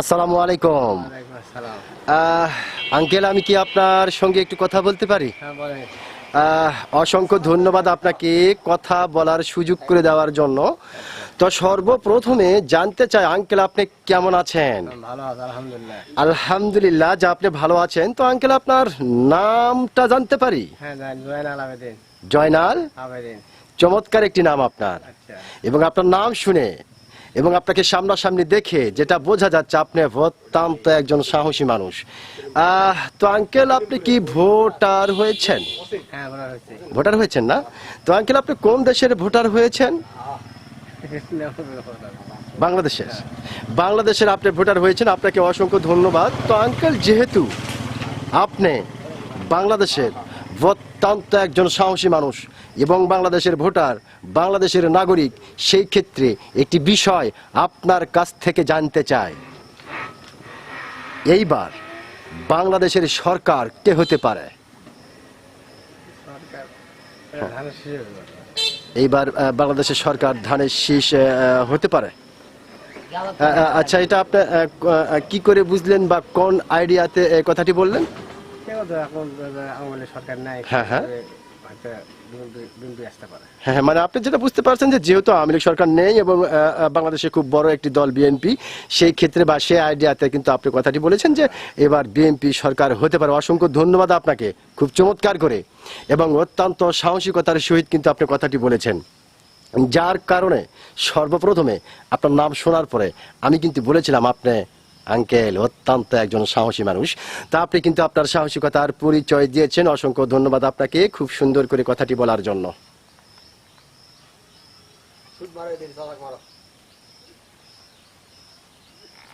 আসসালামু আলাইকুম। আঙ্কেল আমি কি আপনার সঙ্গে একটু কথা বলতে পারি? হ্যাঁ অসংখ্য ধন্যবাদ আপনাকে কথা বলার সুযোগ করে দেওয়ার জন্য। তো সর্বপ্রথমে জানতে চাই আঙ্কেল আপনি কেমন আছেন? আলহামদুলিল্লাহ। যে আপনি ভালো আছেন। তো আঙ্কেল আপনার নামটা জানতে পারি? হ্যাঁ জয়নাল চমৎকার একটি নাম আপনার। আচ্ছা। এবং আপনার নাম শুনে এবং আপনাকে সামনাসামনি দেখে যেটা বোঝা যাচ্ছে আপনি অত্যন্ত একজন সাহসী মানুষ। আহ, তো আঙ্কেল আপনি কি ভোটার হয়েছেন? হ্যাঁ ভোটার হয়েছেন না? তো আঙ্কেল আপনি কোন দেশের ভোটার হয়েছেন? বাংলাদেশের। বাংলাদেশের আপনি ভোটার হয়েছেন আপনাকে অসংখ্য ধন্যবাদ। তো আঙ্কেল যেহেতু আপনি বাংলাদেশের অত্যন্ত একজন সাহসী মানুষ এবং বাংলাদেশের ভোটার, বাংলাদেশের নাগরিক, সেই ক্ষেত্রে একটি বিষয় আপনার কাছ থেকে জানতে চায় এইবার বাংলাদেশের সরকার কে হতে পারে। এইবার বাংলাদেশের সরকার ধানের শীষ হতে পারে? আচ্ছা এটা আপনি কি করে বুঝলেন বা কোন আইডিয়াতে কথাটি বললেন? কেউ তো এখন আমাদের সরকার নাই হ্যাঁ, হ্যাঁ। হ্যাঁ হ্যাঁ, মানে আপনি যেটা বুঝতে পারছেন যে যেহেতু আওয়ামী লীগ সরকার নেই এবং বাংলাদেশে খুব বড় একটি দল বিএনপি সেই ক্ষেত্রে বা সেই আইডিয়াতে কিন্তু আপনি কথাটি বলেছেন যে এবার বিএনপি সরকার হতে পারে। অসংখ্য ধন্যবাদ আপনাকে খুব চমৎকার করে। এবং অত্যন্ত সাহসিকতার সহিত কিন্তু আপনি কথাটি বলেছেন। যার কারণে সর্বপ্রথমে আপনার নাম শোনার পরে আমি কিন্তু বলেছিলাম আপনি আঙ্কেল, অত্যন্ত একজন সাহসী মানুষ। তা আপনি কিন্তু আপনার সাহসিকতার পরিচয় দিয়েছেন। অসংখ্য ধন্যবাদ আপনাকে খুব সুন্দর করে কথাটি বলার জন্য।